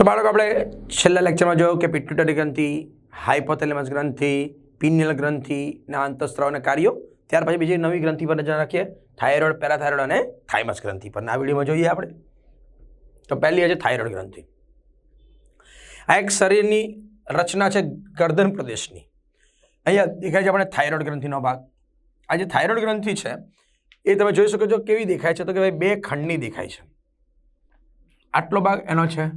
તો બાળકો, આપણે છેલ્લા લેક્ચરમાં જોયું કે પિટ્યુટરી ગ્રંથિ હાઇપોથેલેમસ ગ્રંથિ પિનિયલ ગ્રંથિના અંતસ્ત્રાવના કાર્યો. ત્યાર પછી બીજી નવી ગ્રંથિ પર નજર રાખીએ થાઇરોઇડ પેરાથાઇરોઇડ અને થાઇમસ ગ્રંથિ પર આ વિડીયોમાં જોઈએ આપણે. તો પહેલી છે થાઇરોઇડ ગ્રંથિ. આ એક શરીરની રચના છે ગરદન પ્રદેશની. અહીંયા દેખાય છે આપણે થાઇરોઇડ ગ્રંથિનો ભાગ. આ જે થાઇરોઇડ ગ્રંથિ છે, એ તમે જોઈ શકો છો કેવી દેખાય છે? તો કે ભાઈ બે ખંડની દેખાય છે. આટલો ભાગ એનો છે?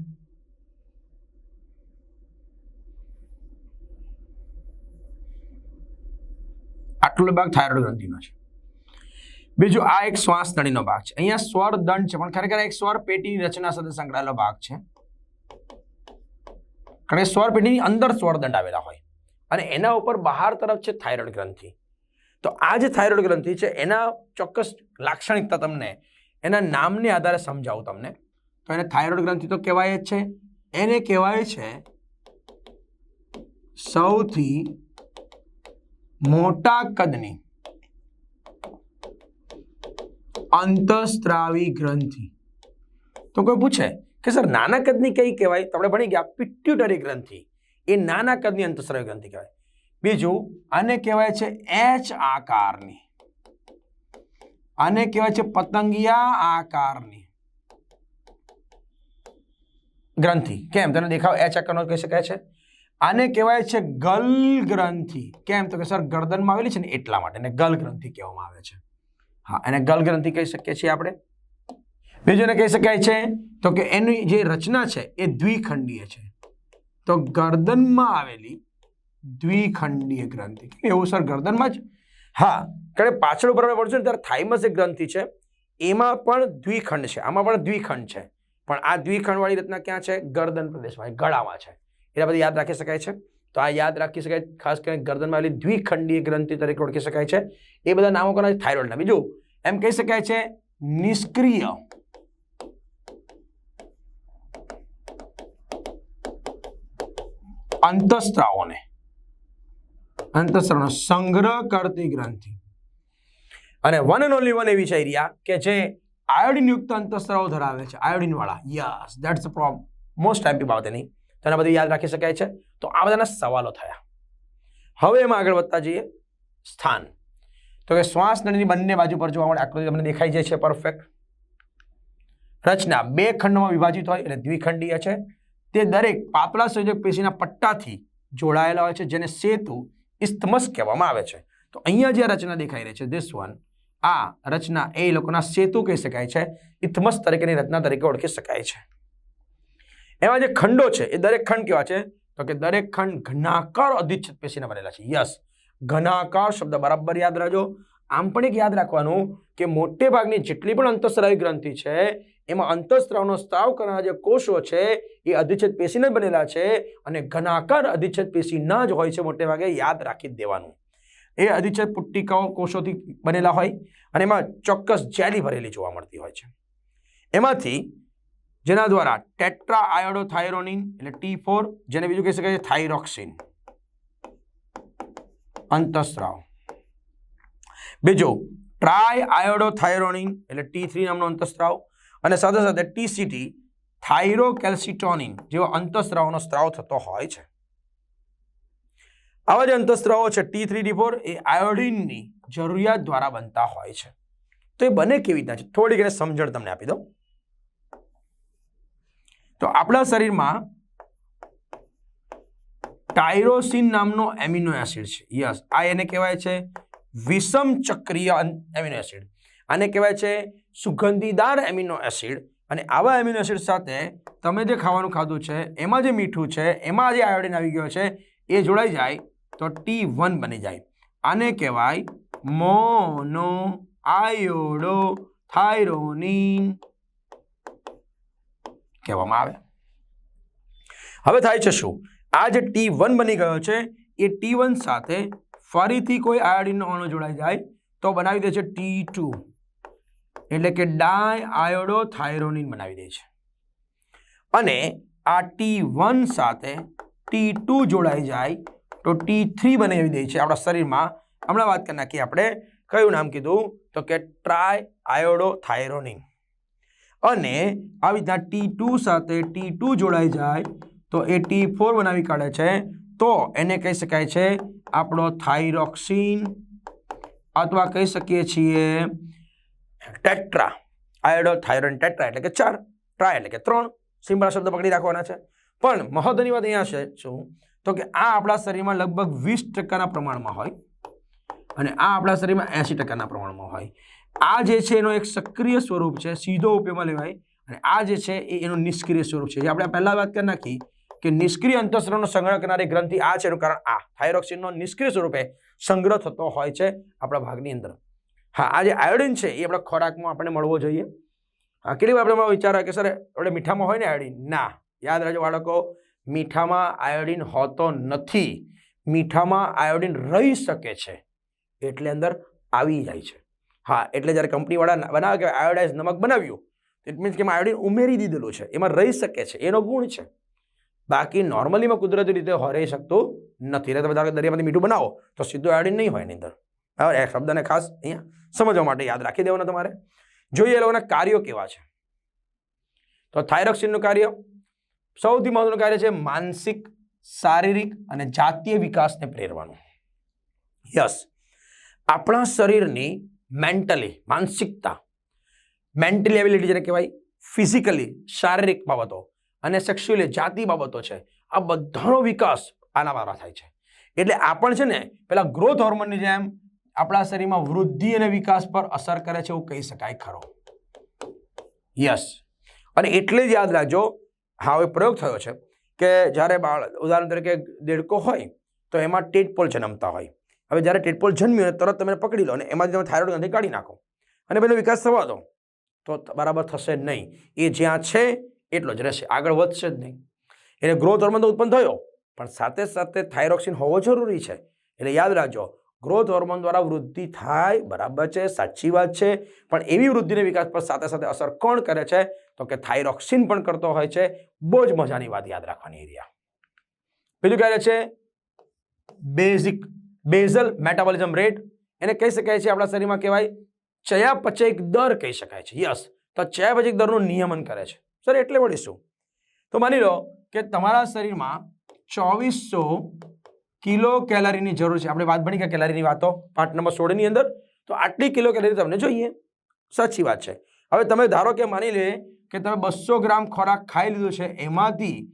આટલો ભાગ થાઇરોઇડ ગ્રંથિનો છે. બીજું આ એક શ્વાસ નળીનો ભાગ છે. અહીંયા સ્વર દંડ છે, પણ ખરેખર એક સ્વર પેટીની રચના સાથે સંકળાયેલો ભાગ છે. કારણ કે સ્વર પેટીની અંદર સ્વર દંડ આવેલા હોય. અને એના ઉપર બહાર તરફ છે થાઇરોઇડ ગ્રંથિ. તો આ જે થાઇરોઇડ ગ્રંથિ છે, એના ચોક્કસ લાક્ષણિકતા તમને, એના નામને આધારે સમજાવું તમને. તો એને થાઇરોઇડ ગ્રંથિ તો કહેવાય જ છે. એને કહેવાય છે સૌથી મોટા કદની અંતસ્ત્રાવી ગ્રંથિ. તો કોઈ પૂછે કે સર નાના કદની કઈ કહેવાય? તો આપણે ભણી ગયા પિટ્યુટરી ગ્રંથિ. એ નાના કદની અંતસ્ત્રાવી ગ્રંથિ કહેવાય. બીજું, આને કહેવાય છે એચ આકારની. આને કહેવાય છે પતંગિયા આકારની ગ્રંથિ. કેમ? તને દેખાવ એચ આકારનો કહી શકાય છે? આને કહેવાય છે ગલ ગ્રંથિ કેમ? તો કે સર, ગરદનમાં આવેલી છે ને એટલા માટે, એને ગલ ગ્રંથિ કહેવામાં આવે છે. હા, એને ગલ ગ્રંથિ કહી શકીએ છીએ આપણે? બીજું કહી શકાય છે, તો કે એની જે રચના છે, એ દ્વિખંડીય છે. તો ગરદનમાં આવેલી દ્વિખંડીય ગ્રંથિ. એવું સર, ગરદનમાં જ? હા, કારણ પાછળ ઉપર પડશું ને, ત્યારે થાઇમસ એક ગ્રંથિ છે. એમાં પણ દ્વિખંડ છે, આમાં પણ દ્વિખંડ છે. પણ આ દ્વિખંડવાળી રચના ક્યાં છે? ગરદન પ્રદેશમાં ગળામાં છે. એટલે બધા યાદ રાખી શકાય છે. તો આ યાદ રાખી શકાય, ખાસ કરીને ગરદનમાં આવેલી દ્વિખંડીય ગ્રંથિ તરીકે ઓળખી શકાય છે. એ બધા નામો કોના થાઇરોઇડના બીજું, એમ કહી શકાય છે, નિષ્ક્રિય. અંતસ્ત્રાવોને. અંતસ્ત્રાવનો સંગ્રહ કરતી ગ્રંથિ. અને વન એન્ડ ઓનલી વન એવી છે એરિયા કે જે આયોડિન યુક્ત અંતસ્ત્રાવો ધરાવે છે. આયોડિન વાળા. યસ ધેટ્સ મોસ્ટ ટાઈમ બાબત એની તો એના બધું યાદ રાખી શકાય છે? તો આ બધાના સવાલો થયા. હવે એમાં આગળ વધતા જઈએ. સ્થાન. તો કે શ્વાસ નળીની બંને બાજુ પર જોવા મળે. આકૃતિ તમને દેખાઈ જાય છે પરફેક્ટ રચના. બે ખંડમાં વિભાજિત હોય એટલે દ્વિખંડીય છે. તે દરેક પાતળા સંયોજક પેશીના પટ્ટાથી જોડાયેલા હોય છે, જેને સેતુ ઇસ્તમસ કહેવામાં આવે છે. તો અહીંયા જે રચના દેખાઈ રહી છે ધીસ વન આ રચના એ લોકોના સેતુ કહી શકાય છે. ઇથમસ તરીકેની રચના તરીકે ઓળખી શકાય છે. એમાં જે ખંડો છે, એ દરેક ખંડ કેવા છે? તો કે દરેક ખંડ ઘનાકાર અધિચ્છેદ પેશીના બનેલા છે. યસ ઘનાકાર શબ્દ બરાબર યાદ રાખજો. આમ પણ એક યાદ રાખવાનું કે મોટે ભાગની જેટલી પણ અંતઃસ્રાવી ગ્રંથિ છે, એમાં અંતઃસ્ત્રાવનો સ્ત્રાવ કરનારા જે કોષો છે, એ અધિચ્છેદ પેશીને બનેલા છે અને ઘનાકાર અધિચ્છેદ પેશીના જ હોય છે મોટે ભાગે, યાદ રાખી દેવાનું. એ અધિચ્છેદ પુટ્ટિકાઓ કોષોથી બનેલા હોય અને એમાં ચોક્કસ જેલી ભરેલી જોવા મળતી હોય છે. એમાંથી જેના દ્વારા ટેટ્રા આયોડોથાયરોનિન એટલે ટી ફોર, જેને બીજું કહી શકાય છે થાઇરોક્સિન અંતસ્ત્રાવ. બીજું ટ્રાય આયોડોથાયરોનિન એટલે ટી થ્રી નામનો અંતસ્ત્રાવ અને સાથે સાથે ટીસીટી થાઇરોકેલ્સિટોનિન જેવા અંતસ્ત્રાવનો સ્ત્રાવ થતો હોય છે. આવા જે અંતસ્ત્રાવો છે ટી થ્રી ડી ફોર એ આયોડિનની જરૂરિયાત દ્વારા બનતા હોય છે. તો એ બને કેવી રીતના છે? થોડીક એને સમજણ તમને આપી દો તો આપણા શરીરમાં ટાયરોસિન નામનો એમિનો એસિડ છે. યસ, આ એને કહેવાય છે વિષમ ચક્રીય એમિનો એસિડ. આને કહેવાય છે સુગંધીદાર એમિનો એસિડ. અને આવા એમિનો એસિડ સાથે તમે જે ખાવાનું ખાધું છે, એમાં જે મીઠું છે, એમાં જે આયોડિન આવી ગયો છે, એ જોડાઈ જાય તો ટી વન બની જાય. આને કહેવાય મોનો આયોડો થાઇરોનિન કહેવામાં આવે. હવે થાય છે શું? આ જે ટી વન બની ગયો છે, એ ટી વન સાથે ફરીથી કોઈ આયોડિનનો અણુ જોડાઈ જાય તો બનાવી દે છે ટી ટુ એટલે કે ડાય આયોડો થાઇરોનિન બનાવી દે છે. અને આ ટી વન સાથે ટી જોડાઈ જાય તો ટી થ્રી બનાવી દે છે આપણા શરીરમાં. હમણાં વાત કરી નાખીએ આપણે. કયું નામ કીધું? તો કે ટ્રાય આયોડો થાઇરોનિન અને આવી રીતના ટી ટુ સાથે ટી ટુ જોડાઈ જાય તો એ ટી ફોર બનાવી કાઢે છે. તો એને કહી શકાય છે આપણો થાઇરોક્સિન અથવા કહી શકીએ છીએ ટેટ્રા આયોડો થાઇરોન ટેટ્રા એટલે કે ચાર ટ્રાય એટલે કે ત્રણ સિમ્પલ શબ્દ પકડી રાખવાના છે. પણ મહત્વની વાત અહીંયા છે શું? તો કે આ આપણા શરીરમાં લગભગ વીસ ટકાના પ્રમાણમાં હોય અને આ આપણા શરીરમાં એંશી ટકાના પ્રમાણમાં હોય. આ જે છે એનો એક સક્રિય સ્વરૂપ છે, સીધો ઉપયોગમાં લેવાય. અને આ જે છે એ એનું નિષ્ક્રિય સ્વરૂપ છે. જે આપણે પહેલા વાત કરી નાખી કે નિષ્ક્રિય અંતસ્ત્રનો સંગ્રહ કરનારી ગ્રંથિ આ છે એનું કારણ આ. થાઇરોક્સિનનો નિષ્ક્રિય સ્વરૂપે સંગ્રહ થતો હોય છે આપણા ભાગની અંદર. હા, આ જે આયોડિન છે એ આપણા ખોરાકમાં આપણને મળવો જોઈએ. હા, કેટલી વાર આપણે વિચાર કે સર, આપણે મીઠામાં હોય ને આયોડિન? ના. યાદ રાખજો બાળકો, મીઠામાં આયોડિન હોતો નથી. મીઠામાં આયોડિન રહી શકે છે. એટલે અંદર આવી જાય છે. હા, એટલે જ્યારે કંપનીવાળા બનાવે કે આયોડાઇઝ નમક બનાવ્યું ઇટ મીન્સ કે એમાં આયોડિન ઉમેરી દીધેલું છે. એમાં રહી શકે છે. એનો ગુણ છે. બાકી નોર્મલીમાં કુદરતી રીતે રહી શકતું નથી. એટલે તમે દરિયામાંથી મીઠું બનાવો, તો સીધું આયોડિન નહીં હોય એની અંદર. બરાબર? એ શબ્દને ખાસ અહીંયા સમજવા માટે યાદ રાખી દેવાના તમારે. જોઈએ લોકોના કાર્યો કેવા છે. તો થાઇરોક્સિનનું કાર્ય, સૌથી મહત્વનું કાર્ય છે માનસિક, શારીરિક અને જાતીય વિકાસને પ્રેરવાનું. યસ. આપણા શરીરની મેન્ટલી માનસિકતા. મેન્ટલી એબિલિટી જેને કહેવાય ફિઝિકલી શારીરિક બાબતો અને સેક્સ્યુઅલી જાતિ બાબતો છે. આ બધાનો વિકાસ આના દ્વારા થાય છે. એટલે આ પણ છે ને પેલા ગ્રોથ હોર્મોનની જેમ આપણા શરીરમાં વૃદ્ધિ અને વિકાસ પર અસર કરે છે એવું કહી શકાય ખરો. યસ અને એટલે જ યાદ રાખજો હા હવે પ્રયોગ થયો છે કે જ્યારે બાળ, ઉદાહરણ તરીકે દેડકો હોય તો એમાં ટેટપોલ જન્મતા હોય. હવે જ્યારે ટેટપોલ જન્મ્યું અને તરત તમે પકડી લો અને એમાંથી તમે થાઇરોઇડ ગ્રંથિ કાઢી નાખો. અને પેલો વિકાસ થવા દો. તો બરાબર થશે જ નહીં. એ જ્યાં છે, એટલો જ રહેશે. આગળ વધશે જ નહીં. એટલે ગ્રોથ હોર્મોન તો ઉત્પન્ન થયો. પણ સાથે સાથે થાઇરોક્સિન હોવો જરૂરી છે. એટલે યાદ રાખજો ગ્રોથ હોર્મોન દ્વારા વૃદ્ધિ થાય, બરાબર છે, સાચી વાત છે. પણ એવી વૃદ્ધિને વિકાસ પર સાથે સાથે અસર કોણ કરે છે? તો કે થાઇરોક્સિન પણ કરતો હોય છે. બહુ જ મજાની વાત યાદ રાખવાની એરિયા બીજું કહે છે? બેઝિક બેઝલ મેટાબોલિઝમ રેટ એને કહી શકાય છે, આપણા શરીરમાં કહેવાય ચયાપચયિક દર કહી શકાય છે. યસ તો ચયાપચયિક દરનું નિયમન કરે છે. સર એટલે વળી શું? તો માની લો કે તમારા શરીરમાં ચોવીસો કિલો કેલરીની જરૂર છે. આપણે વાત ભણી કે કેલરીની વાતો પાર્ટ નંબર સોળની અંદર. તો આટલી કિલો કેલરી તમને જોઈએ. સાચી વાત છે. હવે તમે ધારો કે માની લે કે તમે બસો ગ્રામ ખોરાક ખાઈ લીધો છે, એમાંથી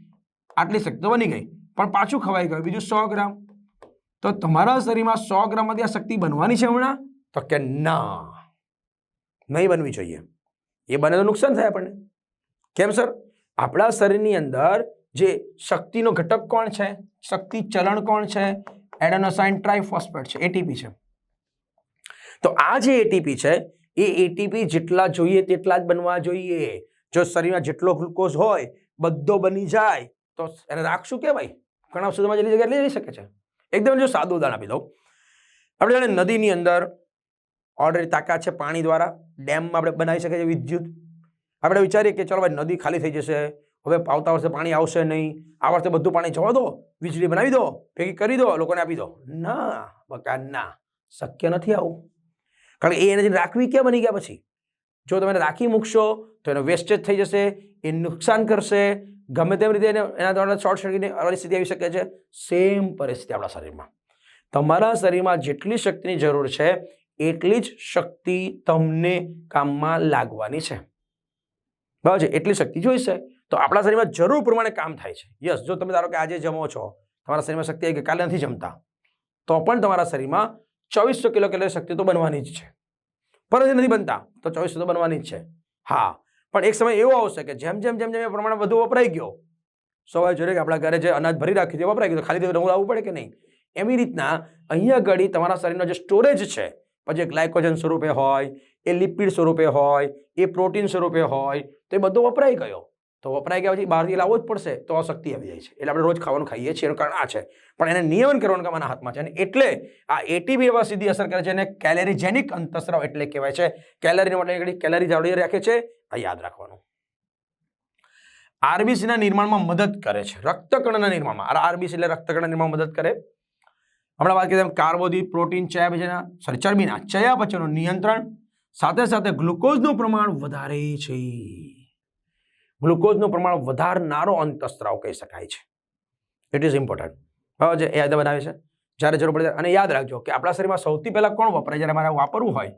આટલી શક્તિ બની ગઈ. પણ પાછું ખવાઈ ગયું. બીજું સો ગ્રામ. તો તમારા શરીરમાં સો ગ્રામમાંથી આ શક્તિ બનવાની છે હમણાં? તો કે ના. નહીં બનવી જોઈએ. એ બને તો નુકસાન થાય આપણને. કેમ સર? આપણા શરીરની અંદર જે શક્તિનો ઘટક કોણ છે? શક્તિ ચલણ કોણ છે? એડેનોસાઇન ટ્રાઇફોસ્ફેટ છે એટીપી છે. તો આ જે એટીપી છે, એ એટીપી જેટલા જોઈએ તેટલા જ બનવા જોઈએ. જો શરીરમાં જેટલો ગ્લુકોઝ હોય, બધો બની જાય, તો એને રાખશું કે ઘણા સુધીમાં જેટલી જગ્યાએ લઈ શકે છે. એકદમ જો સાદું ઉદાહરણ આપી દઉં. આપણે જાણે નદીની અંદર ઓલરેડી તાકાત છે પાણી દ્વારા, ડેમમાં આપણે બનાવી શકીએ છીએ વિદ્યુત. આપણે વિચારીએ કે ચલો ભાઈ નદી ખાલી થઈ જશે, હવે આવતા વર્ષે પાણી આવશે નહીં, આ વર્ષે બધું પાણી જવા દો, વીજળી બનાવી દો, ભેગી કરી દો, લોકોને આપી દો. ના, બકા, ના, શક્ય નથી આવું. કારણ કે એ એનર્જી રાખવી ક્યાં બની ગયા પછી? જો તમે રાખી મૂકશો, તો એનો વેસ્ટેજ થઈ જશે, એ નુકસાન કરશે ગમે તેમ રીતે એને એના દ્વારા શોર્ટ સર્કિટની પરિસ્થિતિ આવી શકે છે. સેમ પરિસ્થિતિ આપણા શરીરમાં. તમારા શરીરમાં જેટલી શક્તિની જરૂર છે, એટલી જ શક્તિ તમને કામમાં લાગવાની છે. બરાબર છે? એટલી શક્તિ જોઈશે તો આપણા શરીરમાં જરૂર પ્રમાણે કામ થાય છે. યસ જો તમે ધારો કે આજે જમો છો, તમારા શરીરમાં શક્તિ કે કાલે નથી જમતા, તો પણ તમારા શરીરમાં ચોવીસો કિલો કેલરી શક્તિ તો બનવાની જ છે. પરંતુ નથી બનતા, તો ચોવીસો તો બનવાની જ છે. હા પણ એક સમય એવો આવશે કે જેમ જેમ જેમ જેમ એ પ્રમાણે બધું વપરાઈ ગયો, સવારે જોઈએ કે આપણા ઘરે જે અનાજ ભરી રાખી છે વપરાઈ ગયું ખાલી તો નવું લાવવું પડે કે નહીં? એવી રીતના અહીંયા ઘડી તમારા શરીરનો જે સ્ટોરેજ છે, પછી ગ્લાયકોજન સ્વરૂપે હોય, એ લિપિડ સ્વરૂપે હોય, એ પ્રોટીન સ્વરૂપે હોય, તો એ બધો વપરાઈ ગયો. તો વપરાઈ ગયા પછી બહારથી લાવવો જ પડશે, તો અશક્તિ આવી જાય છે. એટલે આપણે રોજ ખાવાનું ખાઈએ છીએ, એનું કારણ આ છે. પણ એને નિયમન કરવાનું કામ હાથમાં છે. અને એટલે આ એટીબી એવા સીધી અસર કરે છે અને કેલેરીજેનિક અંતસ્રાવ એટલે કહેવાય છે. કેલરીને માટે કેલરી જાળવી રાખે છે. આ યાદ રાખવાનું. આરબીસીના નિર્માણમાં મદદ કરે છે. રક્તકણના નિર્માણમાં. આરબીસી એટલે રક્તકણના નિર્માણમાં મદદ કરે. હમણાં વાત કરીએ કાર્બોદિત પ્રોટીન ચયાપચયના સોરી ચરબીના, ચયાપચયનું નિયંત્રણ. સાથે સાથે ગ્લુકોઝનું પ્રમાણ વધારે છે. ગ્લુકોઝનું પ્રમાણ વધારનારો અંતસ્ત્રાવ કહી શકાય છે. ઇટ ઇઝ ઇમ્પોર્ટન્ટ બરાબર છે? યાદ બનાવે છે. જ્યારે જરૂર પડે અને યાદ રાખજો કે આપણા શરીરમાં સૌથી પહેલાં કોણ વપરાય? જ્યારે મારે વાપરવું હોય,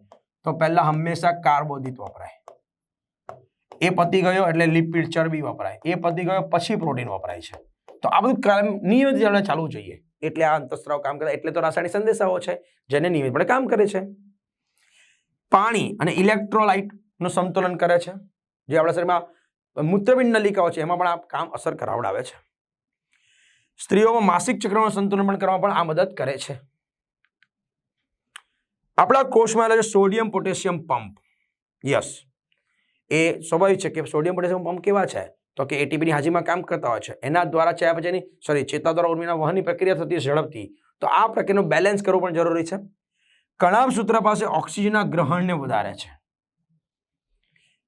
તો પહેલાં હંમેશા કાર્બોદિત વપરાય. એ પતી ગયો એટલે લિપિડ ચરબી વપરાય. એ પતી ગયો પછી પ્રોટીન વપરાય છે. તો આ બધું કામ નિયમિત આપણે ચાલવું જોઈએ. એટલે આ અંતસ્ત્રાવ કામ કરે. એટલે તો રાસાયણિક સંદેશાઓ છે, જેને નિયમિતપણે કામ કરે છે. પાણી અને ઇલેક્ટ્રોલાઇટનું સંતુલન કરે છે. જે આપણા શરીરમાં મૂત્રપિંડ નલિકાઓ છે, એમાં પણ આ કામ અસર કરાવડાવે છે. સ્ત્રીઓમાં માસિક ચક્રનું સંતુલન પણ કરવામાં પણ આ મદદ કરે છે. આપણા કોષમાં આવેલા છે સોડિયમ પોટેશિયમ પંપ. યસ. એ સ્વાભાવિક છે કે સોડિયમ પોટેશિયમ પંપ કેવા છે? તો કે એટીપીની હાજરીમાં કામ કરતા હોય છે. એના દ્વારા ચયાપચયની સોરી ચેતા દ્વારા ઉર્મીના વહનની પ્રક્રિયા થતી ઝડપથી. તો આ પ્રક્રિયાનું બેલેન્સ કરવું પણ જરૂરી છે. કણામ સૂત્ર પાસે ઓક્સિજનના ગ્રહણને વધારે છે.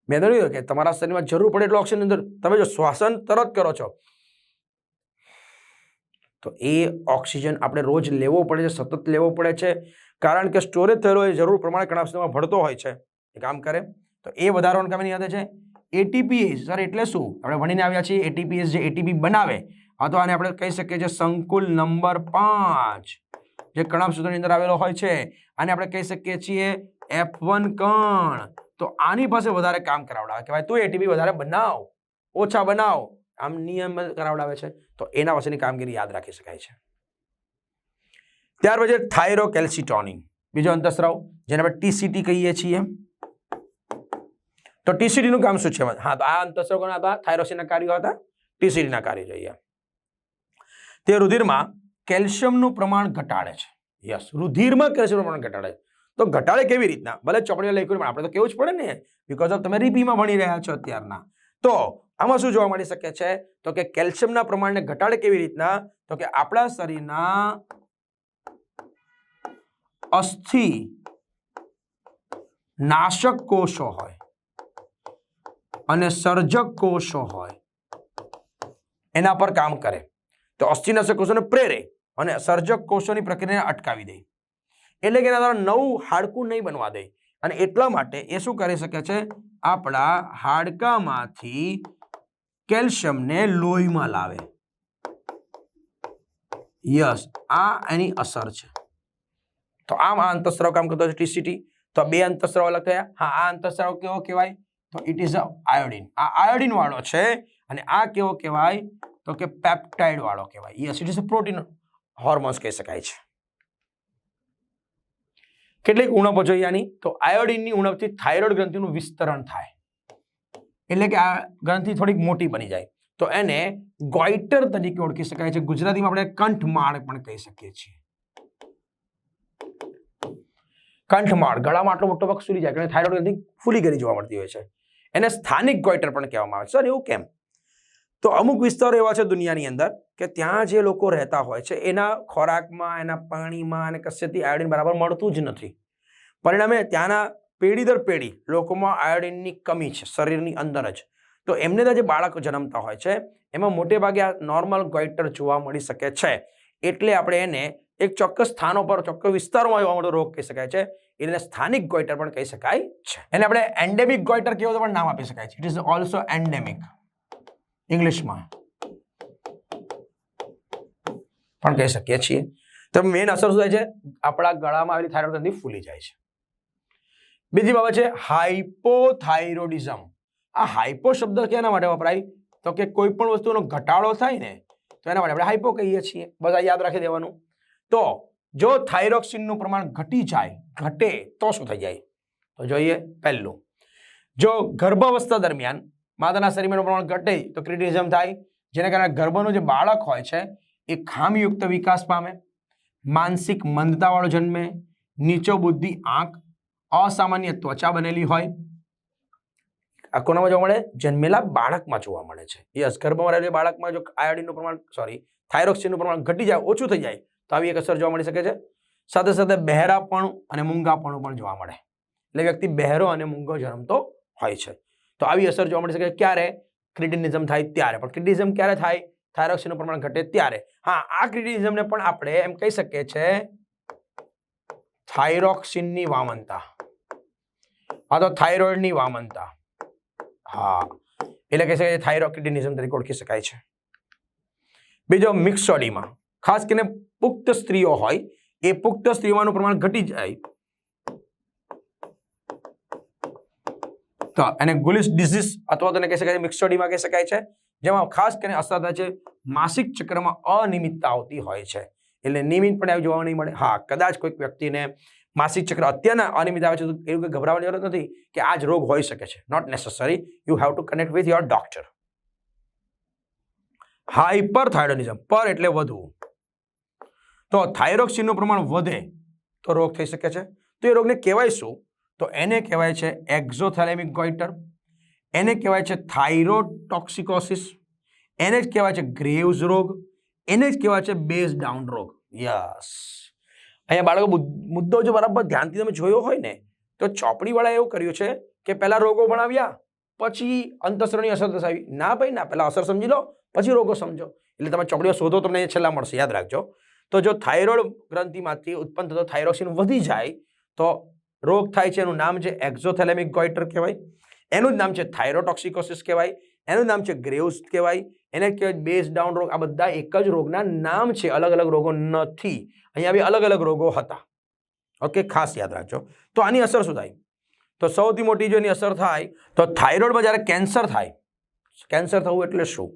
મેં ધર્યું કે તમારા શરીરમાં જરૂર પડે એટલો ઓક્સિજન અંદર. તમે જો શ્વાસન તરત કરો છો, તો એ ઓક્સિજન આપણે રોજ લેવો પડે છે, સતત લેવો પડે છે. કારણ કે સ્ટોરેજ થયેલો એ જરૂર પ્રમાણે ઘણા સમયમાં ભળતો હોય છે. એ કામ કરે, તો એ વધારવાનું કામ એની યાદ છે. એટીપીએસ સર એટલે શું? આપણે ભણીને આવ્યા છીએ એટીપીએસ જે એટીપી બનાવે અથવા આને આપણે કહી શકીએ છીએ સંકુલ નંબર પાંચ, જે કણાભ સૂત્રની અંદર આવેલો હોય છે. આને આપણે કહી શકીએ છીએ એફ વન કણ. તો આની પાસે વધારે કામ કરાવડાવે. કે ભાઈ તું એટીપી વધારે બનાવ, ઓછા બનાવ. આમ નિયમ કરાવડાવે છે. તો એના પાસેની કામગીરી યાદ રાખી શકાય છે. ત્યાર પછી થાઇરોકેલ્સિટોનિન. બીજો અંતસ્રાવ જેને આપણે ટીસીટી કહીએ છીએ. તો ટીસીટીનું કામ શું છે? હા, તો આ અંતસ્રાવ કોના હતા? થાઇરોસિનના કાર્યો હતા. ટીસીટીના કાર્યો જોઈએ. તે રુધિરમાં કેલ્શિયમનું પ્રમાણ ઘટાડે છે. યસ, રુધિરમાં કેલ્શિયમનું પ્રમાણ ઘટાડે છે. તો ઘટાડે કેવી રીતના? ભલે લખ્યું પણ આપણે તો કેવું જ પડે ને? બિકોઝ ઓફ તમે રીપીમાં ભણી રહ્યા છો અત્યારના. તો આમાં શું જોવા મળી શકે છે? તો કે કેલ્શિયમના પ્રમાણને ઘટાડે કેવી રીતના? તો કે આપણા શરીરના અસ્થિ નાશક કોષો હોય અને સર્જક કોષો હોય, એના પર કામ કરે. તો અસ્થિનાશક કોષોને પ્રેરે અને સર્જક કોષોની પ્રક્રિયાને અટકાવી દે. એટલે કે એના દ્વારા નવું હાડકું નહીં બનવા દે. અને એટલા માટે એ શું કરી શકે છે? આપણા હાડકામાંથી કેલ્શિયમને લોહીમાં લાવે. યસ, આ એની અસર છે. તો આમ આ અંતસ્ત્રાવ કામ કરતો છે ટીસીટી તો બે અંતસ્ત્રાવ અલગ થયા. હા, આ અંતસ્ત્રાવ કેવો કહેવાય? તો ઇટ ઇઝ અ આયોડિન આ આયોડિન વાળો છે અને આ કેવો કહેવાય? તો કે પેપ્ટાઇડ વાળો કહેવાય. Yes it is protein hormones કહી શકાય છે. કેટલીક ઉણપો જોઈએ આની? તો આયોડિનની ઉણપથી થાઇરોઇડ ગ્રંથિનું વિસ્તરણ થાય. એટલે કે આ ગ્રંથિ થોડીક મોટી બની જાય. તો એને ગોઈટર તરીકે ઓળખી શકાય છે. ગુજરાતીમાં આપણે કંઠમાળ પણ કહી શકીએ છીએ. કંઠમાળ, ગળામાં આટલો મોટો પગ સુરી જાય કારણ થાઇરોઇડ ગ્રંથિ ફૂલી ગયેલી જોવા મળતી હોય છે. એને સ્થાનિક ગોઈટર પણ કહેવામાં આવે છે. સર, એવું કેમ? તો અમુક વિસ્તારો એવા છે દુનિયાની અંદર કે ત્યાં જે લોકો રહેતા હોય છે, એના ખોરાકમાં, એના પાણીમાં અને કશેથી આયોડિન બરાબર મળતું જ નથી. પરિણામે ત્યાંના પેઢી દર પેઢી લોકોમાં આયોડિનની કમી છે, શરીરની અંદર જ. તો એમને ત્યાં જે બાળકો જન્મતા હોય છે, એમાં મોટે ભાગે આ નોર્મલ ગોઈટર જોવા મળી શકે છે. એટલે આપણે એને એક ચોક્કસ સ્થાનો પર, ચોક્કસ વિસ્તારોમાં જોવા મળતો રોગ કહી શકાય છે. એટલે સ્થાનિક ગોઈટર પણ કહી શકાય છે. એને આપણે એન્ડેમિક ગોઈટર કેવો પણ નામ આપી શકાય છે. ઇટ ઇઝ ઓલ્સો એન્ડેમિક ઇંગ્લિશમાં પણ કહી શકીએ છીએ. તો મેઇન અસર શું થાય છે? આપણા ગળામાં આવેલી થાઇરોઇડ ગ્રંથિ ફૂલી જાય છે. બીજી બાબત છે હાઇપોથાઇરોડિઝમ આ હાઇપો શબ્દ કેના માટે વપરાય? તો કે કોઈ પણ વસ્તુનો ઘટાડો થાય ને, તો એના માટે આપણે હાઇપો કહીએ છીએ. બધા યાદ રાખી દેવાનું. તો જો થાઇરોક્સિનનું પ્રમાણ ઘટી જાય, ઘટે તો શું થઈ જાય? તો જોઈએ પહેલું. જો ગર્ભાવસ્થા દરમિયાન માતાના શરીરનું પ્રમાણ ઘટે તો ક્રિટિઝમ થાય. જેને કારણે ગર્ભનું જે બાળક હોય છે એ ખામીયુક્ત વિકાસ પામે, માનસિક મંદતાવાળો જન્મે, નીચો બુદ્ધિ આંખ અસામાન્ય ત્વચા બનેલી હોય. આ કોનામાં જોવા મળે? જન્મેલા બાળકમાં જોવા મળે છે. એ અસગર્ભમાં રહેલી બાળકમાં જો આયોડિનનું પ્રમાણ સોરી થાઇરોક્સિનનું પ્રમાણ ઘટી જાય, ઓછું થઈ જાય, તો આવી એક અસર જોવા મળી શકે છે. સાથે સાથે બહેરાપણું અને મૂંગાપણું પણ જોવા મળે. એટલે વ્યક્તિ બહેરો અને મૂંગો જન્મતો હોય છે. તો આવી અસર જોવા મળી શકે ક્યારે? ક્રિટિનિઝમ થાય ત્યારે. પણ ક્રિટિનિઝમ ક્યારે થાય? થાઇરોક્સિનનું પ્રમાણ ઘટે ત્યારે. હા, આ ક્રિટિનિઝમને પણ આપણે એમ કહી શકીએ છે થાઇરોક્સિનની વામનતા. આ તો થાઇરોઇડની વામનતા. હા, એટલે કહી શકાય થાઇરોક્રિટિનિઝમ તરીકે ઓળખી શકાય છે. બીજો મિક્સોડીમાં, ખાસ કરીને પુખ્ત સ્ત્રીઓ હોય, એ પુખ્ત સ્ત્રીઓનું પ્રમાણ ઘટી જાય. તો એને ગુલિસ ડિઝીઝ અથવા તો એને કહી શકાય મિક્સોડીમાં કહી શકાય છે. જેમાં ખાસ કરીને અસર થાય છે, માસિક ચક્રમાં અનિયમિતતા આવતી હોય છે. એટલે નિયમિતપણે આવી જોવા નહીં મળે. હા, કદાચ કોઈક વ્યક્તિને માસિક ચક્ર અત્યારના અનિયમિત આવે છે, તો એવું કંઈ ગભરાવાની જરૂર નથી કે આ જ રોગ હોઈ શકે છે. Not necessary you have to connect with your doctor hyperthyroidism પર એટલે વધુ. તો થાઇરોક્સિનનું પ્રમાણ વધે તો રોગ થઈ શકે છે. તો એ રોગને કહેવાય શું? તો એને કહેવાય છે એક્ઝોથેલેમિક ગોઈટર એને કહેવાય છે થાઇરોટોક્સિકોસિસ એને જ કહેવાય છે ગ્રેવ્સ રોગ, એને જ કહેવાય છે બેઝ ડાઉન રોગ. યસ અહીંયા બાળકો મુદ્દો જો બરાબર ધ્યાનથી તમે જોયો હોય ને, તો ચોપડીવાળાએ એવું કર્યું છે કે પહેલાં રોગો ભણાવ્યા, પછી અંતસ્ત્રની અસર દર્શાવી. ના ભાઈ, ના, પહેલાં અસર સમજી લો, પછી રોગો સમજો. એટલે તમે ચોપડીઓ શોધો, તમને છેલ્લા મળશે, યાદ રાખજો. તો જો થાઇરોઇડ ગ્રંથિમાંથી ઉત્પન્ન થતો થાઇરોક્સિન વધી જાય, તો રોગ થાય છે, એનું નામ છે એક્ઝોથેલેમિક ગોઇટર કહેવાય. એનું જ નામ છે થાઇરોટોક્સિકોસિસ કહેવાય એનું નામ છે ગ્રેવ્સ કહેવાય એને કહેવાય બેઝ ડાઉન રોગ આ બધા એક જ રોગના નામ છે અલગ અલગ રોગો નથી. અહીંયા બી અલગ અલગ રોગો હતા. ઓકે ખાસ યાદ રાખજો. તો આની અસર શું થાય? તો સૌથી મોટી જો એની અસર થાય તો થાઇરોઇડમાં જ્યારે કેન્સર થાય કેન્સર થવું એટલે શું?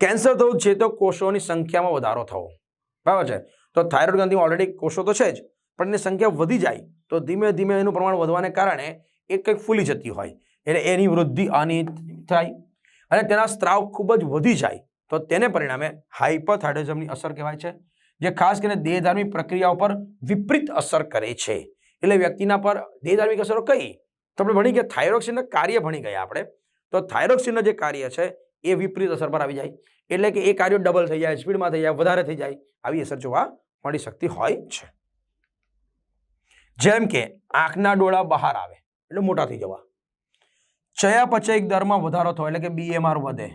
કેન્સર થવું છે તો કોષોની સંખ્યામાં વધારો થવો. બરાબર છે? તો થાઇરોઇડ ગ્રંથિમાં ઓલરેડી કોષો તો છે જ પણ એની સંખ્યા વધી જાય તો ધીમે ધીમે એનું પ્રમાણ વધવાને કારણે એ કંઈક ફૂલી જતી હોય. એટલે એની વૃદ્ધિ અનિયમિત થાય અને તેના સ્ત્રાવ ખૂબ જ વધી જાય. તો તેને પરિણામે હાઇપરથાઇરોઇડિઝમની અસર કહેવાય છે, જે ખાસ કરીને દેહધાર્મિક પ્રક્રિયાઓ પર વિપરીત અસર કરે છે. એટલે વ્યક્તિના પર દેહધાર્મિક અસરો કઈ? તો આપણે ભણી ગયા થાઇરોક્સિનના કાર્ય ભણી ગયા આપણે. તો થાઇરોક્સિનનું જે કાર્ય છે, એ વિપરીત અસર પર આવી જાય. એટલે કે એ કાર્યો ડબલ થઈ જાય સ્પીડમાં થઈ જાય, વધારે થઈ જાય, આવી અસર જોવા મળી શકતી હોય છે. જેમ કે આંખના ડોળા બહાર આવે, એટલે મોટા થઈ જવા. ચયાપચયિક દરમાં વધારો થયો, એટલે કે બીએમઆર વધે.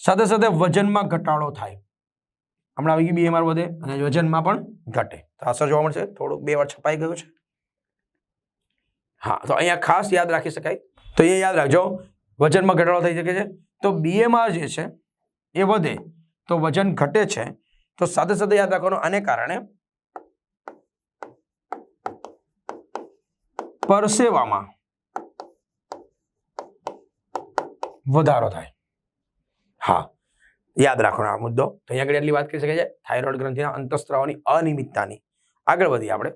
સાથે સાથે વજનમાં ઘટાડો થાય. હમણાં આવી ગઈ બીએમઆર વધે, અને વજનમાં પણ ઘટે. તો અસર જોવા મળશે, થોડુંક બે વાર છપાઈ ગયું છે. હા, તો અહીંયા ખાસ યાદ રાખી શકાય. તો એ યાદ રાખજો, વજનમાં ઘટાડો થઈ શકે છે. તો બીએમઆર જે છે, એ વધે. તો વજન ઘટે છે. તો સાથે સાથે યાદ રાખવાનું, આને કારણે પરસેવામાં વધારો થાય. હા, યાદ રાખવાનો આ મુદ્દો. તો અહીંયા આગળ એટલી વાત કરી શકે છે થાઇરોઇડ ગ્રંથિના અંતસ્ત્રાવની અનિયમિતતાની. આગળ વધીએ આપણે.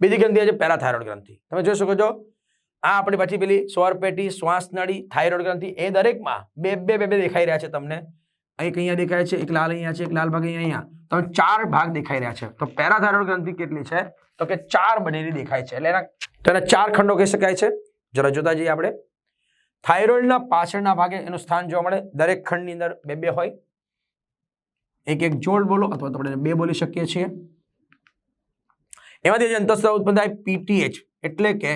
બીજી ગ્રંથિ છે પેરાથાઇરોઇડ ગ્રંથિ. તમે જોઈ શકો છો, આ આપણી પછી પેલી સ્વરપેટી શ્વાસનળી થાઇરોઇડ ગ્રંથિ, એ દરેકમાં બે બે બે બે દેખાઈ રહ્યા છે તમને. એક અહીંયા દેખાય છે, એક લાલ અહીંયા છે, એક લાલ ભાગ અહીંયા તમે ચાર ભાગ દેખાઈ રહ્યા છે. તો પેરાથાઇરોઇડ ગ્રંથિ કેટલી છે? તો કે ચાર બનેલી દેખાય છે. એટલે એના, તો ચાર ખંડો કહી શકાય છે. જરા જોતા જઈએ આપણે. થાઇરોઇડના પાછળના ભાગે એનું સ્થાન જોવા મળે. દરેક ખંડની અંદર બે બે હોય. એક એક જોડ બોલો અથવા તો આપણે બે બોલી શકીએ છીએ. એમાંથી જે અંતસ્ત્રાવ ઉત્પન્ન થાય પીટીએચ એટલે કે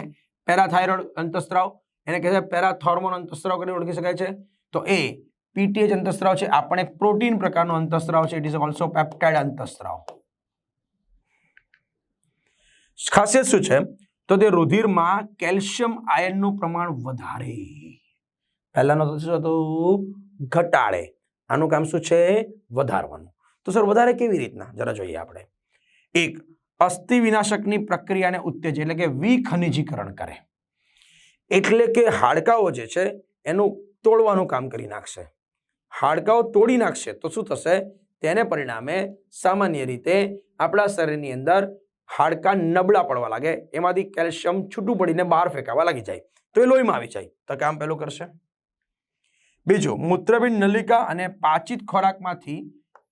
પેરાથાઇરોઇડ અંતસ્ત્રાવ. એને કહે છે પેરાથોર્મોન અંતસ્ત્રાવ કરીને ઓળખી શકાય છે. તો એ પીટીએચ અંતસ્ત્રાવ છે. આપણે પ્રોટીન પ્રકારનો અંતસ્ત્રાવ છે. ઇટ ઇઝ ઓલ્સો પેપ્ટાઇડ અંતસ્ત્રાવ. ખાસિયત શું છે? તો તે રુધિરમાં કેલ્શિયમ આયનનું પ્રમાણ વધારે. પહેલાનો તો શું હતું? ઘટાડે. આનું કામ શું છે? વધારવાનું. તો સર, વધારે કેવી રીતના? જરા જોઈએ આપણે. એક અસ્થિ વિનાશકની પ્રક્રિયાને ઉત્તેજ એટલે કે વિખનિજીકરણ કરે. એટલે કે હાડકાઓ જે છે, એનું તોડવાનું કામ કરી નાખશે. હાડકાઓ તોડી નાખશે તો શું થશે? તેને પરિણામે સામાન્ય રીતે આપણા શરીરની અંદર હાડકા નબળા પડવા લાગે, એમાંથી કેલ્શિયમ છૂટું પડીને બહાર ફેંકાવા લાગી જાય. તો એ લોહીમાં આવી જાય. તો કામ પેલું કરશે. બીજું, મૂત્રપિંડ નલિકા અને પાચિત ખોરાકમાંથી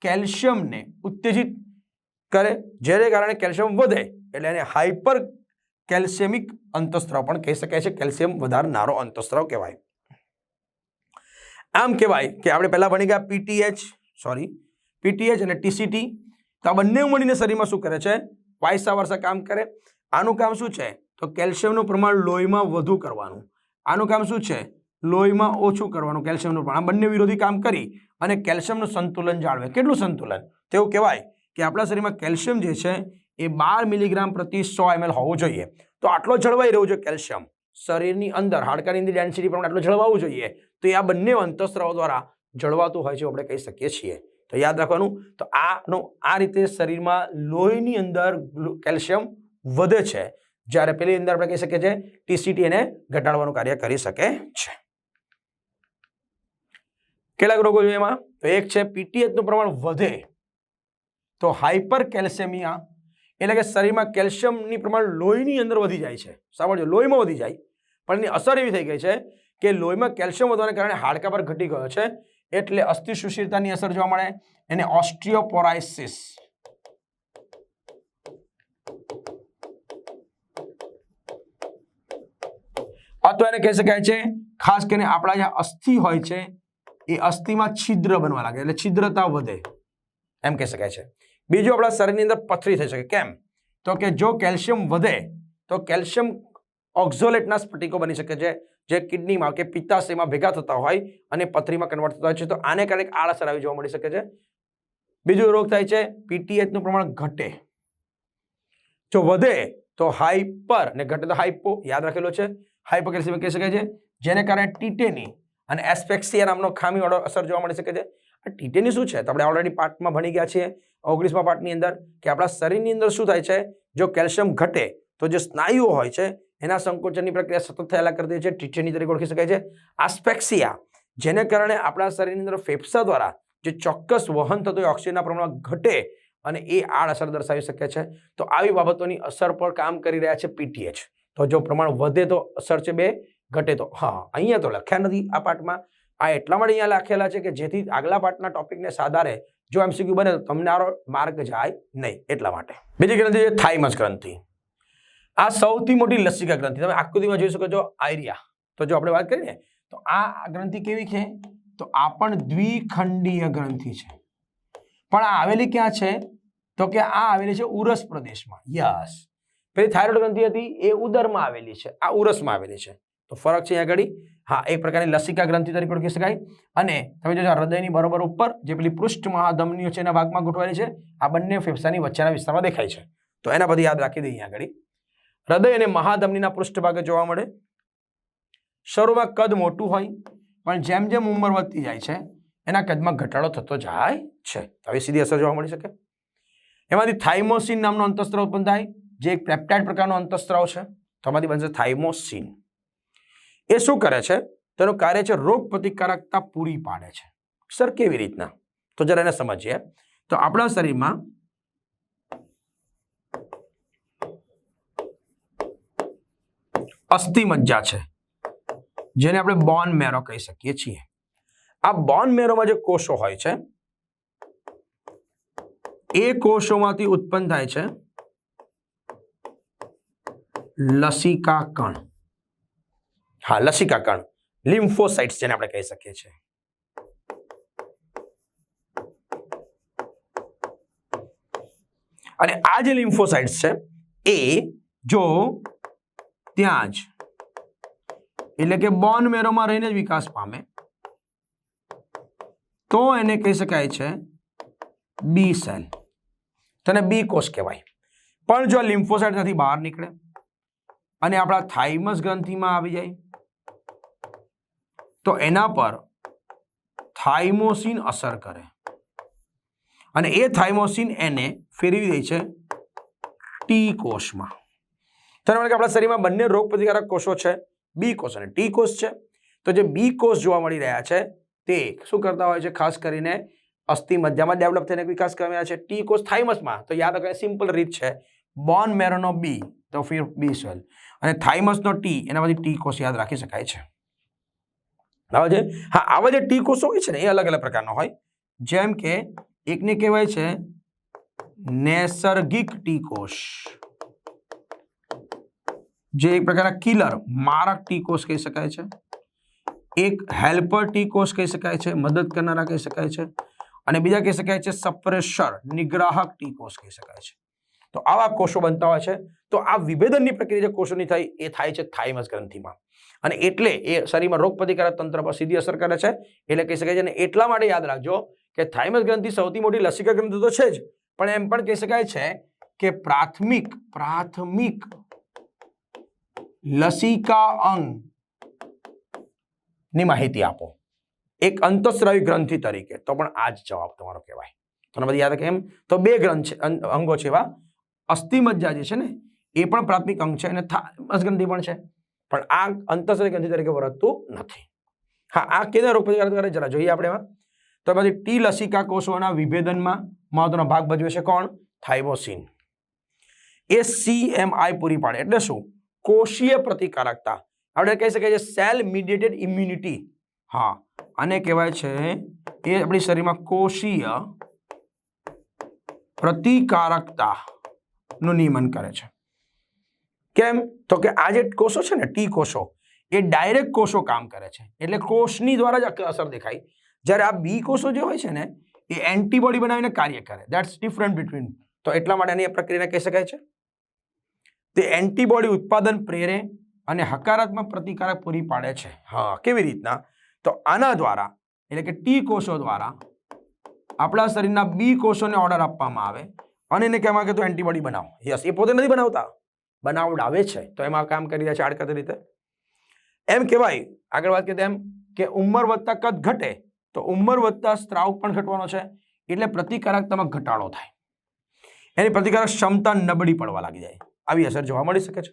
કેલ્શિયમને ઉત્તેજિત કરે, જેને કારણે કેલ્શિયમ વધે, એટલે એને હાઇપર કેલ્શિયમિક અંતસ્ત્રાવ પણ કહી શકાય છે. કેલ્શિયમ વધારનારો અંતસ્ત્રાવ કહેવાય. આમ કહેવાય કે આપણે પહેલાં ભણી ગયા પીટીએચ સોરી પીટીએચ અને ટીસીટી તો આ બંને મળીને શરીરમાં શું કરે છે? વાયસા વર્ષા કામ કરે. આનું કામ શું છે? તો કેલ્શિયમનું પ્રમાણ લોહીમાં વધુ કરવાનું. આનું કામ શું છે? લોહીમાં ઓછું કરવાનું કેલ્શિયમનું પ્રમાણ. આ બંને વિરોધી કામ કરી અને કેલ્શિયમનું સંતુલન જાળવે. કેટલું સંતુલન? તેવું કહેવાય કે આપણા શરીરમાં કેલ્શિયમ જે છે એ બાર મિલીગ્રામ પ્રતિ સો એમએલ હોવું જોઈએ. તો આટલો જળવાઈ રહ્યું છે કેલ્શિયમ. શરીરની અંદર હાડકાની અંદર ડેન્સિટી પ્રમાણે આટલું જળવાવું જોઈએ. તો એ આ બંને અંતઃસ્ત્રાવો દ્વારા જળવાતું હોય છે આપણે કહી શકીએ છીએ. તો યાદ રાખવાનું, તો આનો આ રીતે શરીરમાં લોહીની અંદર કેલ્શિયમ વધે છે. જ્યારે પેલી અંદર આપણે કહી શકીએ છીએ ટીસીટી એને ઘટાડવાનું કાર્ય કરી શકે છે. કેટલાક રોગો જોઈએ એમાં? તો એક છે પીટીએચનું પ્રમાણ વધે. તો હાઇપર કેલ્શિયમિયા એટલે કે શરીરમાં કેલ્શિયમની પ્રમાણ લોહીની અંદર વધી જાય છે. સાંભળજો, લોહીમાં વધી જાય. પણ એની અસર એવી થઈ ગઈ છે કે લોહીમાં કેલ્શિયમ વધવાને કારણે હાડકા પર ઘટી ગયો છે. એટલે અસ્થિ સુશીરતાની અસર જોવા મળે. એને ઓસ્ટ્રિયોપોરાઇસિસ અથવા એને કહી શકાય છે, ખાસ કરીને આપણા જે અસ્થિ હોય છે, એ અસ્થિમાં છિદ્ર બનવા લાગે, એટલે છિદ્રતા વધે. એમ કહી શકાય છે. બીજું આપણા શરીરની અંદર પથરી થઈ શકે. કેમ? તો કે જો કેલ્શિયમ વધે, તો કેલ્શિયમ ઓક્ઝોલેટના સ્ફટિકો બની શકે છે, જે કિડનીમાં કે પિત્તાશયમાં ભેગા થતા હોય અને પથરીમાં કન્વર્ટ થતા હોય છે. તો આને કારણે આળસર આવી જોવા મળી શકે છે. બીજો રોગ થાય છે પીટીએચનું પ્રમાણ ઘટે. જો વધે તો હાઈપર ને ઘટે તો હાઈપો યાદ રાખેલો છે. હાઇપોકેલ્સિયમ કહી શકાય છે, જેને કારણે ટીટેની અને એસ્પેક્સિયા નામનો ખામીવાળો અસર જોવા મળી શકે છે. આ ટીટેની શું છે? તો આપણે ઓલરેડી પાર્ટમાં ભણી ગયા છીએ, ઓગણીસમાં પાર્ટની અંદર, કે આપણા શરીરની અંદર શું થાય છે? જો કેલ્શિયમ ઘટે, તો જે સ્નાયુઓ હોય છે એના સંકોચનની પ્રક્રિયા સતત થયેલા કરતી છે, ટીચરની તરીકે ઓળખી શકાય છે. આસ્પેક્સિયા જેને કારણે આપણા શરીરની અંદર ફેફસા દ્વારા જે ચોક્કસ વહન થતું ઓક્સિજનના પ્રમાણમાં ઘટે અને એ આડઅસર દર્શાવી શકે છે. તો આવી બાબતોની અસર પર કામ કરી રહ્યા છે પીટીએચ તો જો પ્રમાણ વધે તો અસર છે બે, ઘટે તો. હા, અહીંયા તો લખ્યા નથી આ પાઠમાં. આ એટલા માટે અહીંયા લખેલા છે કે જેથી આગલા પાઠના ટોપિકને સાધારે જો એમસીક્યુ બને તો તમને આરો માર્ક જાય નહીં એટલા માટે. બીજી ગ્રંથિ છે, થાઇમસ ગ્રંથિ. આ સૌથી મોટી લસિકા ગ્રંથિ. તમે આકૃતિમાં જોઈ શકો છો આયરિયા. તો જો આપણે વાત કરીએ, તો આ ગ્રંથિ કેવી છે? તો આ પણ દ્વિખંડીય ગ્રંથિ છે. પણ આ આવેલી ક્યાં છે? તો કે આ આવેલી છે ઉરસ પ્રદેશમાં. યસ. પેલી થાઇરોઇડ ગ્રંથિ હતી, એ ઉદરમાં આવેલી છે. આ ઉરસમાં આવેલી છે. તો ફરક છે અહીંયા આગળ. હા એક પ્રકારની લસિકા ગ્રંથિ તરીકે ઓળખી શકાય. અને તમે જોજો હૃદયની બરોબર ઉપર જે પેલી પૃષ્ઠ મહાધમનીઓ છે એના ભાગમાં ગોઠવાયેલી છે, આ બંને ફેફસાની વચ્ચેના વિસ્તારમાં દેખાય છે. તો એના બધી યાદ રાખી દઈએ આગળ. હૃદય અને મહાધમનીના પૃષ્ઠભાગે જોવા મળે. શરૂમાં કદ મોટું હોય, પણ જેમ જેમ ઉંમર વધતી જાય છે, એના કદમાં ઘટાડો થતો જાય છે. આવી સીધી અસર જોવા મળી શકે. એમાંથી થાઇમોસિન નામનો અંતસ્ત્રાવ ઉત્પન્ન થાય, જે એક પેપ્ટાઇડ પ્રકારનો અંતસ્ત્રાવ છે. તો આમાંથી બનશે થાઇમોસિન. એ શું કરે છે? તેનું કાર્ય છે રોગ પ્રતિકારકતા પૂરી પાડે છે. સર, કેવી રીતના? તો જરા એને સમજીએ. તો આપણા શરીરમાં અસ્થિમજ્જા છે, જેને આપણે બોન મેરો કહી શકીએ છીએ. આ બોન મેરોમાં જે કોષો હોય છે, એ કોષોમાંથી ઉત્પન્ન થાય છે લસિકા કણ. હા, લસિકા કણ, લિમ્ફોસાઇટ્સ જેને આપણે કહી શકીએ છીએ. અને આ જે લિમ્ફોસાઇટ્સ છે, એ જો ત્યાં જ. એટલે કે બોન મેરોમાં રહીને જ વિકાસ પામે. તો એને કહી શકાય છે બી સેલ તેને બી કોષ કહેવાય. પણ જો લિમ્ફોસાઇટમાંથી બહાર નીકળે અને આપણા થાઇમસ ગ્રંથિમાં આવી જાય, તો એના પર થાઇમોસિન અસર કરે. અને એ થાઇમોસિન એને ફેરવી દે છે ટી કોષમાં. માટે કે આપણા શરીરમાં બંને રોગ પ્રતિકારક કોષો છે? બી કોષ અને ટી કોષ છે. તો જે બી કોષ જોવા મળી રહ્યા છે, તે શું કરતા હોય છે? ખાસ કરીને અસ્થિ મધ્યામાં ડેવલપ થઈને વિકાસ કરી છે. ટી કોષ થાઇમસમાં. તો યાદ રાખો સિમ્પલ રીત છે. બોન મેરોનો બી. તો ફિર બી સેલ અને થાઇમસનો ટી, એનામાંથી ટી કોષ યાદ રાખી શકાય છે. બરાબર છે? હા, આવા જે ટી કોષો હોય છે ને, એ અલગ અલગ પ્રકારનો હોય. જેમ કે, એકને કહેવાય છે, નૈસર્ગિક ટી કોષ. જે એક પ્રકારના કિલર મારક ટી કોષ કહી શકાય છે. એક હેલ્પર ટી કોષ કહી શકાય છે, મદદ કરનારા કહી શકાય છે. અને બીજા કહી શકાય છે સપ્રેશર નિગ્રાહક ટી કોષ કહી શકાય છે. તો આવા કોષો બનતા હોય છે. તો આ વિભેદનની પ્રક્રિયા જે કોષોની થાય એ થાય છે થાઇમસ ગ્રંથિમાં. અને એટલે એ શરીરમાં રોગ પ્રતિકારક તંત્ર પર સીધી અસર કરે છે. એટલે કહી શકાય છે અને એટલા માટે યાદ રાખજો કે થાઇમસ ગ્રંથિ સૌથી મોટી લસિકા ગ્રંથિ તો છે જ. પણ એમ પણ કહી શકાય છે કે પ્રાથમિક પ્રાથમિક લસિકા અંગ. ની માહિતી આપો. એક અંતસ્રાવી ગ્રંથિ તરીકે. તો પણ આ જ જવાબ તમારો કહેવાય. તમને બધી યાદ કેમ તો બે ગ્રંથ છે અંગો છે એવા. અસ્થિમજ્જા જે છે ને, એ પણ પ્રાથમિક અંગ છે અને ગ્રંથિ પણ છે. પણ આ અંતસ્રાવી ગ્રંથિ તરીકે વર્તતું નથી. હા, આ કેના રોગ પ્રતિકારક કરે જરા જોઈએ આપણે એમાં. તો એમાંથી ટી લસિકા કોષોના વિભેદનમાં મહત્વનો ભાગ ભજવે છે કોણ? થાઇમોસિન. એ સીએમઆઈ પૂરી પાડે. એટલે શું? કોષીય પ્રતિકારકતા. આપણે કહી શકાય છે સેલ મીડિયેટેડ ઇમ્યુનિટી હા, આને કહેવાય છે એ આપણી શરીરમાં કોષીય પ્રતિકારકતાનું નિયમન કરે છે. કેમ? તો કે આ જે કોષો છે ને ટી કોષો, એ ડાયરેક્ટ કોષો કામ કરે છે. એટલે કોષની દ્વારા જ અસર દેખાય. જ્યારે આ બી કોષો જે હોય છે ને, એ એન્ટીબોડી બનાવીને કાર્ય કરે. દેટ્સ ડિફરન્ટ બિટવીન તો એટલા માટે આની પ્રક્રિયાને કહી શકાય છે? તે એન્ટીબોડી ઉત્પાદન પ્રેરે અને હકારાત્મક પ્રતિકારક પૂરી પાડે છે. હા, કેવી રીતના? તો આના દ્વારા, એટલે કે ટી કોષો દ્વારા, આપણા શરીરના બી કોષોને ઓર્ડર આપવામાં આવે અને એને કહેવામાં કે તું એન્ટીબોડી બનાવો. યસ એ પોતે નથી બનાવતા. બનાવડાવે છે. તો એમાં કામ કરી રહ્યા છે આડકત રીતે. એમ કહેવાય, આગળ વાત કરીએ એમ કે ઉંમર વધતા કદ ઘટે, તો ઉંમર વધતા સ્ત્રાવ પણ ઘટવાનો છે, એટલે પ્રતિકારકતામાં ઘટાડો થાય. એની પ્રતિકારક ક્ષમતા નબળી પડવા લાગી જાય. આવી અસર જોવા મળી શકે છે.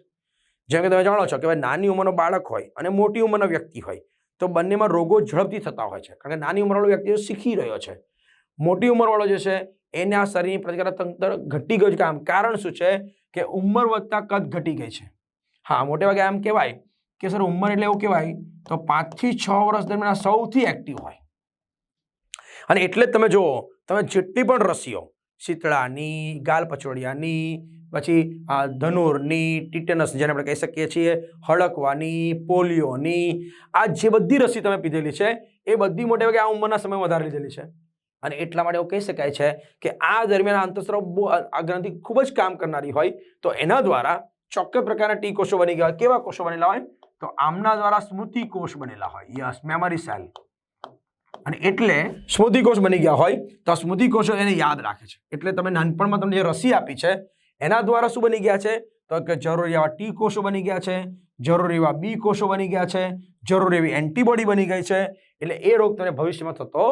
જેમ કે તમે જાણો છો કે ભાઈ નાની ઉંમરનો બાળક હોય અને મોટી ઉંમરનો વ્યક્તિ હોય, તો બંનેમાં રોગો ઝડપથી થતા હોય છે. કારણ કે નાની ઉંમરવાળો વ્યક્તિ શીખી રહ્યો છે. મોટી ઉંમરવાળો જે છે, એને આ શરીરની પ્રતિકારક તંત્ર ઘટી ગયું છે. કામ, કારણ શું છે કે ઉંમર વધતા કદ ઘટી ગઈ છે. હા, મોટે ભાગે આમ કહેવાય કે સર ઉંમર એટલે એવું કહેવાય, તો પાંચથી છ વર્ષ દરમિયાન સૌથી એક્ટિવ હોય. અને એટલે જ તમે જુઓ, તમે જેટલી પણ રસીઓ, શીતળાની ગાલ પચોડિયાની પછી આ ધનુરની ટીટેનસ જેને આપણે કહી શકીએ છીએ, હળકવાની, પોલિયોની, આ જે બધી રસી તમે પીધેલી છે, એ બધી મોટે ભાગે આ ઉંમરના સમયમાં વધારે લીધેલી છે. અને એટલા માટે એવું કહી શકાય છે કે આ દરમિયાન આંતરસ્રાવ બહુ આ ગ્રંથિ ખૂબ જ કામ કરનારી હોય, તો એના દ્વારા ચોક્કસ પ્રકારના ટી કોષો બની ગયા કેવા કોષો બનેલા હોય? તો આમના દ્વારા સ્મૃતિ કોષ બનેલા હોય. Yes, memory cell. અને એટલે સ્મૃતિ કોષ બની ગયા હોય, તો સ્મૃતિ કોષો એને યાદ રાખે છે. એટલે તમે નાનપણમાં તમને જે રસી આપી છે એના દ્વારા શું બની ગયા છે? તો કે જરૂરી એવા ટી કોષો બની ગયા છે, જરૂરી એવા બી કોષો બની ગયા છે, જરૂરી એવી એન્ટીબોડી બની ગઈ છે, એટલે એ રોગ તમને ભવિષ્યમાં થતો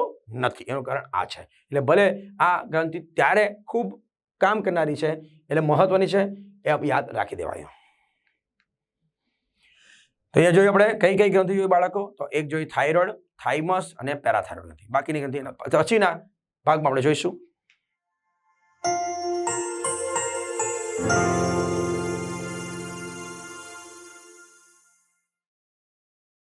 નથી. એનું કારણ આ છે. એટલે ભલે આ ગ્રંથિ ત્યારે ખૂબ કામ કરનારી છે, એટલે મહત્વની છે, એ યાદ રાખી દેવાય. તો અહીંયા જોઈએ આપણે કઈ કઈ ગ્રંથિ જોઈએ બાળકો? તો એક જોઈએ થાઇરોઇડ, થાઇમસ અને પેરાથાઇરોઇડ ગ્રંથિ બાકીની ગ્રંથિ પછીના ભાગમાં આપણે જોઈશું.